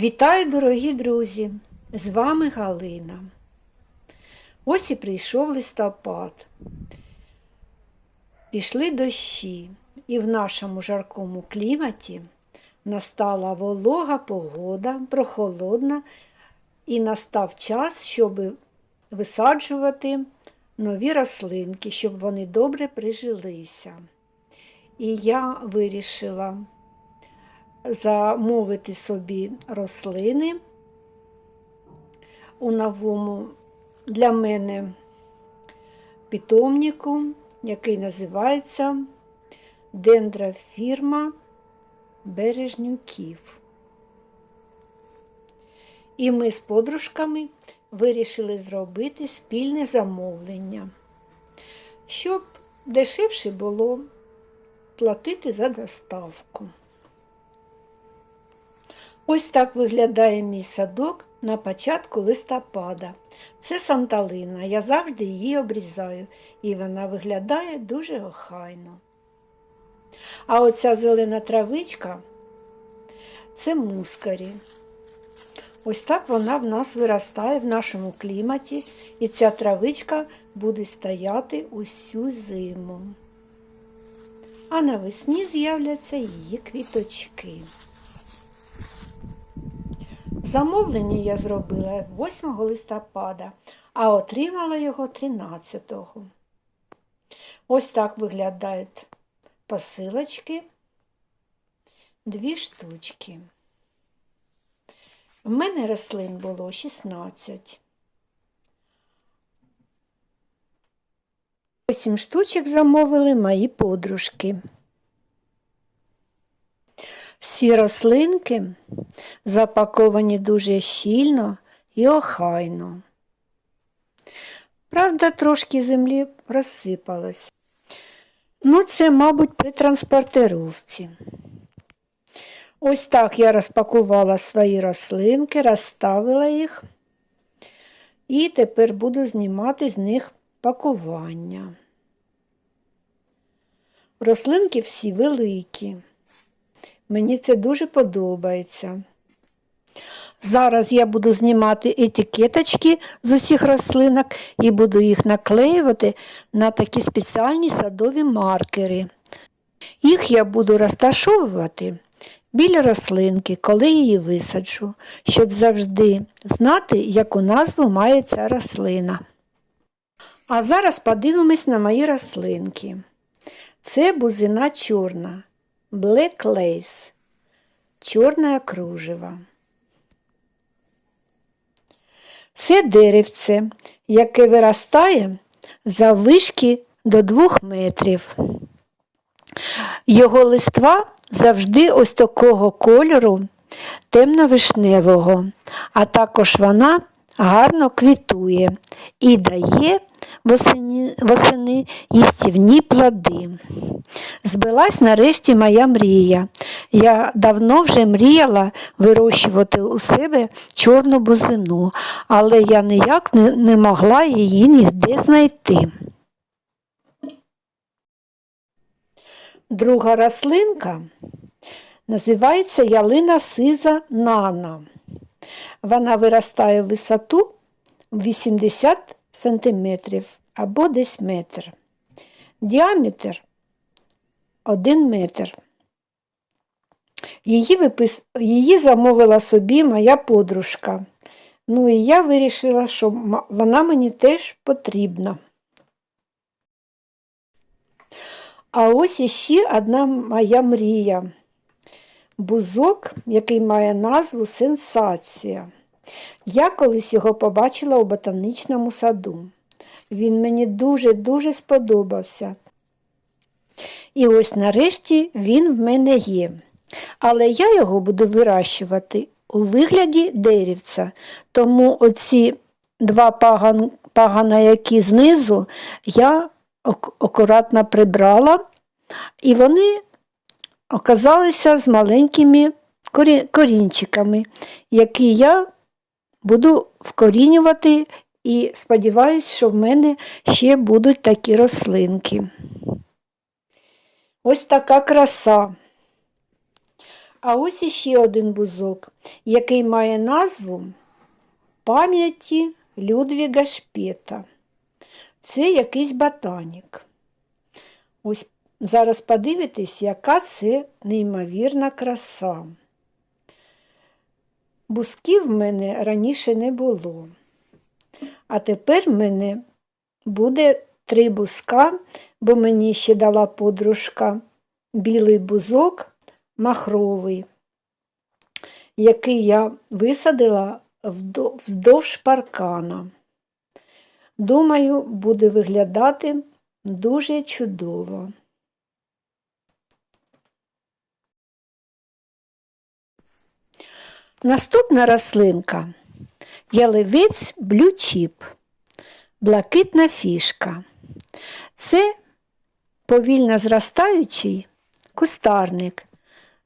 Вітаю, дорогі друзі! З вами Галина. Ось і прийшов листопад. Пішли дощі, і в нашому жаркому кліматі настала волога погода, прохолодна, і настав час, щоб висаджувати нові рослинки, щоб вони добре прижилися. І я вирішила замовити собі рослини у новому для мене питомнику, який називається Дендрофірма Бережнюків. І ми з подружками вирішили зробити спільне замовлення, щоб дешевше було платити за доставку. Ось так виглядає мій садок на початку листопада. Це санталина. Я завжди її обрізаю, і вона виглядає дуже охайно. А оця зелена травичка це мускарі. Ось так вона в нас виростає в нашому кліматі, і ця травичка буде стояти усю зиму. А навесні з'являться її квіточки. Замовлення я зробила 8 листопада, а отримала його 13-го. Ось так виглядають посилочки. Дві штучки. В мене рослин було 16. 8 штучок замовили мої подружки. Всі рослинки запаковані дуже щільно і охайно. Правда, трошки землі розсипалось. Ну, це, мабуть, при транспортировці. Ось так я розпакувала свої рослинки, розставила їх і тепер буду знімати з них пакування. Рослинки всі великі. Мені це дуже подобається. Зараз я буду знімати етикеточки з усіх рослинок і буду їх наклеювати на такі спеціальні садові маркери. Їх я буду розташовувати біля рослинки, коли її висаджу, щоб завжди знати, яку назву має ця рослина. А зараз подивимось на мої рослинки. Це бузина чорна. Black Lace. Чорне кружево. Це деревце, яке виростає за вишки до 2 метрів. Його листва завжди ось такого кольору темно-вишневого, а також вона гарно квітує і дає восени, восени їстівні плоди. Збилась нарешті моя мрія. Я давно вже мріяла вирощувати у себе чорну бузину, але я ніяк не, не могла її ніде знайти. Друга рослинка називається ялина сиза нана. Вона виростає в висоту 80 см або десь метр. Діаметр 1 метр. Її, випис... Її замовила собі моя подружка. Ну і я вирішила, що вона мені теж потрібна. А ось іще одна моя мрія. Бузок, який має назву Сенсація. Я колись його побачила у ботанічному саду. Він мені дуже-дуже сподобався. І ось нарешті він в мене є. Але я його буду вирощувати у вигляді деревця. Тому оці два паган, пагана, які знизу, я акуратно прибрала, і вони оказалися з маленькими корінчиками, які я буду вкорінювати і сподіваюся, що в мене ще будуть такі рослинки. Ось така краса. А ось іще один бузок, який має назву пам'яті Людвіга Шпета. Це якийсь ботанік. Ось зараз подивитесь, яка це неймовірна краса. Бусків в мене раніше не було. А тепер в мене буде три бузка, бо мені ще дала подружка білий бузок махровий, який я висадила вздовж паркана. Думаю, буде виглядати дуже чудово. Наступна рослинка ялевець блючіп, блакитна фішка. Це повільно зростаючий кустарник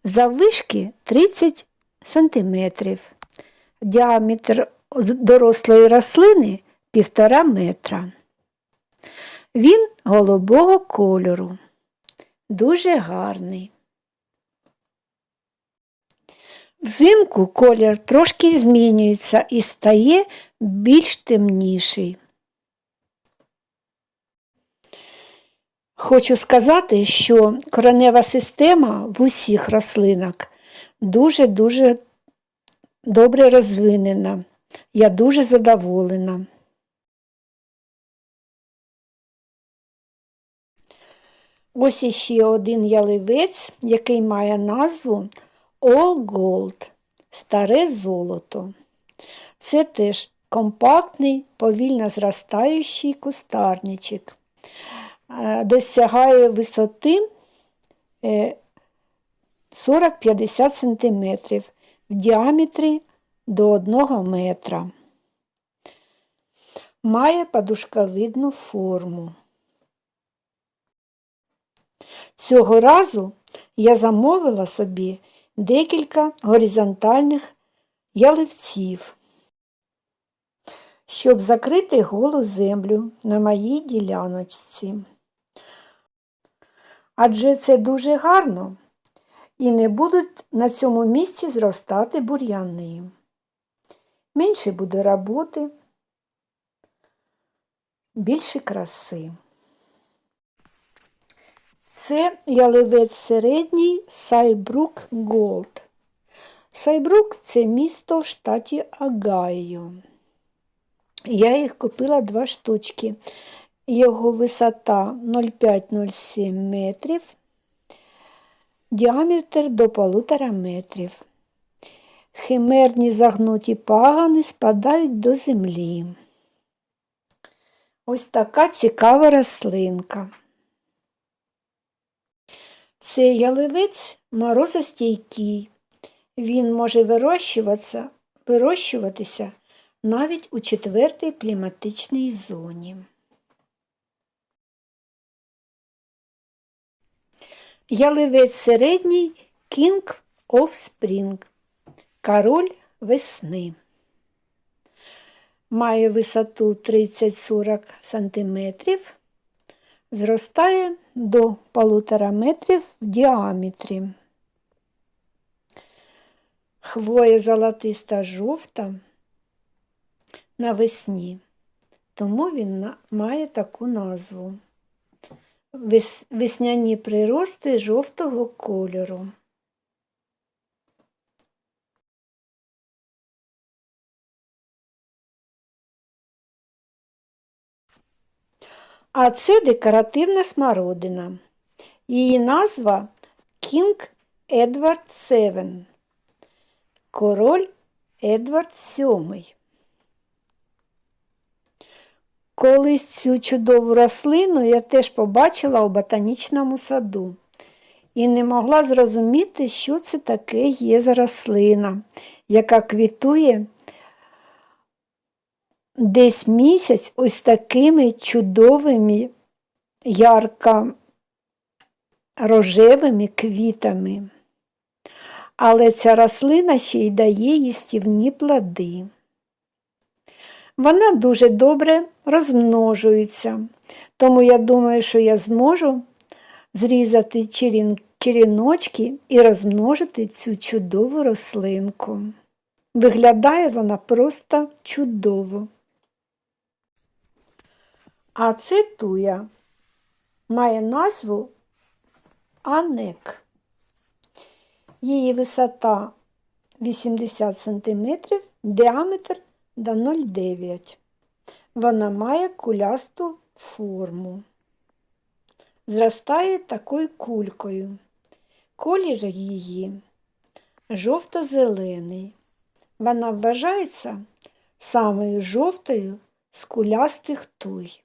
заввишки 30 см, діаметр дорослої рослини 1,5 метра. Він голубого кольору, дуже гарний. Взимку колір трошки змінюється і стає більш темніший. Хочу сказати, що коренева система в усіх рослинок дуже-дуже добре розвинена. Я дуже задоволена. Ось іще один яливець, який має назву All Gold старе золото. Це теж компактний, повільно зростаючий кустарничок. Е, Досягає висоти е, 40-50 см, в діаметрі до 1 метра. Має подушковидну форму. Цього разу я замовила собі декілька горизонтальних яливців, щоб закрити голу землю на моїй діляночці. Адже це дуже гарно і не будуть на цьому місці зростати бур'яни. Менше буде роботи, більше краси. Це яливець середній Сайбрук Голд. Сайбрук це місто в штаті Агайо. Я їх купила два штучки. Його висота 0,5-0,7 метрів, діаметр до полутора метрів. Химерні загнуті пагани спадають до землі. Ось така цікава рослинка. Цей яливець морозостійкий. Він може вирощуватися, вирощуватися навіть у четвертій кліматичній зоні. Яливець середній King of Spring. Король весни. Має висоту 30-40 см, зростає до полутора метрів в діаметрі. Хвоя золотиста жовта навесні, тому він має таку назву. Весняні прирости жовтого кольору. А це декоративна смородина. Її назва King Edward VII. Король Едвард VII. Колись цю чудову рослину я теж побачила у ботанічному саду і не могла зрозуміти, що це таке є за рослина, яка квітує десь місяць ось такими чудовими ярко рожевими квітами. Але ця рослина ще й дає їстівні плоди. Вона дуже добре розмножується, тому я думаю, що я зможу зрізати черіночки і розмножити цю чудову рослинку. Виглядає вона просто чудово. А це туя має назву Анек. Її висота 80 см, діаметр до 0,9. Вона має кулясту форму. Зростає такою кулькою. Колір її жовто-зелений. Вона вважається самою жовтою з кулястих туй.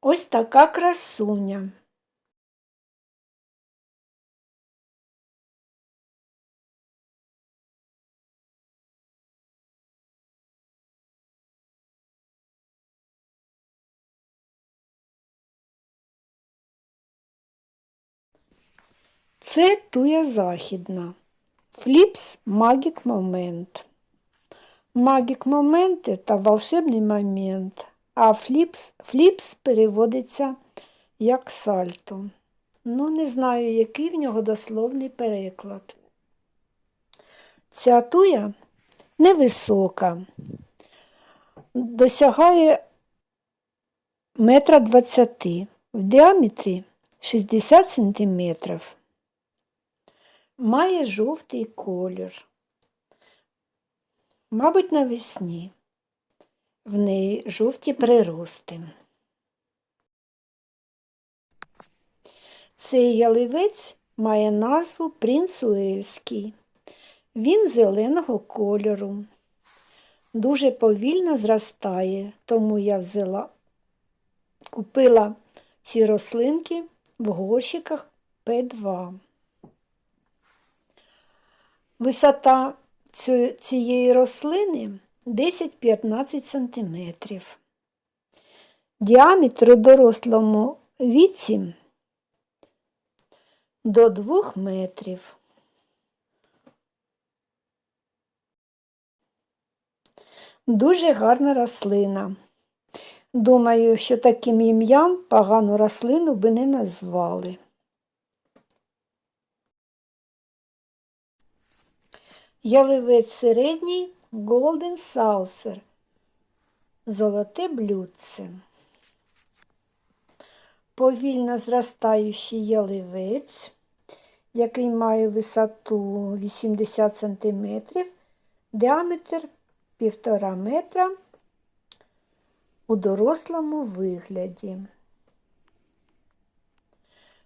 Ось така красуня. Це туя західна. Фліпс магік момент. Магік моменти та волшебний момент, а фліпс, фліпс переводиться як сальто. Ну, не знаю, який в нього дословний переклад. Ця туя невисока, досягає метра двадцяти, в діаметрі 60 сантиметрів. Має жовтий колір. Мабуть, навесні. В неї жовті прирости. Цей яливець має назву Принц Уельський. Він зеленого кольору. Дуже повільно зростає, тому я взяла, купила ці рослинки в горщиках П2. Висота цієї рослини 10-15 см. Діаметр у дорослому віці до 2 метрів. Дуже гарна рослина. Думаю, що таким ім'ям погану рослину би не назвали. Яливець середній Golden Saucer. Золоте блюдце. Повільно зростаючий яливець, який має висоту 80 см, діаметр 1,5 метра у дорослому вигляді.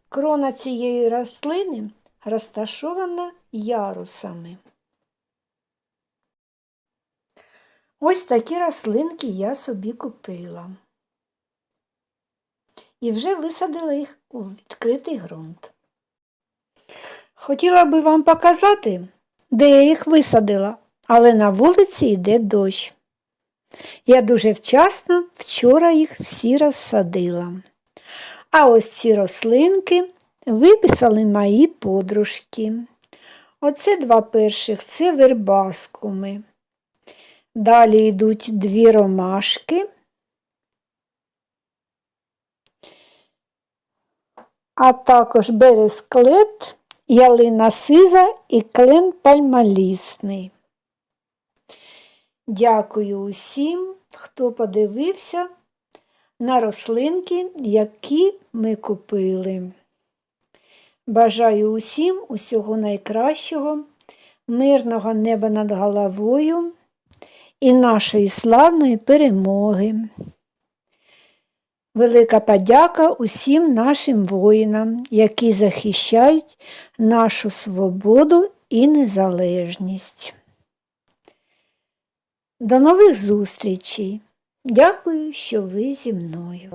Крона цієї рослини розташована ярусами. Ось такі рослинки я собі купила. І вже висадила їх у відкритий ґрунт. Хотіла би вам показати, де я їх висадила, але на вулиці йде дощ. Я дуже вчасно вчора їх всі розсадила. А ось ці рослинки виписали мої подружки. Оце два перших це вербаскуми. Далі йдуть дві ромашки, а також бересклет, ялина сиза і клен пальмалісний. Дякую усім, хто подивився на рослинки, які ми купили. Бажаю усім усього найкращого, мирного неба над головою і нашої славної перемоги. Велика подяка усім нашим воїнам, які захищають нашу свободу і незалежність. До нових зустрічей! Дякую, що ви зі мною.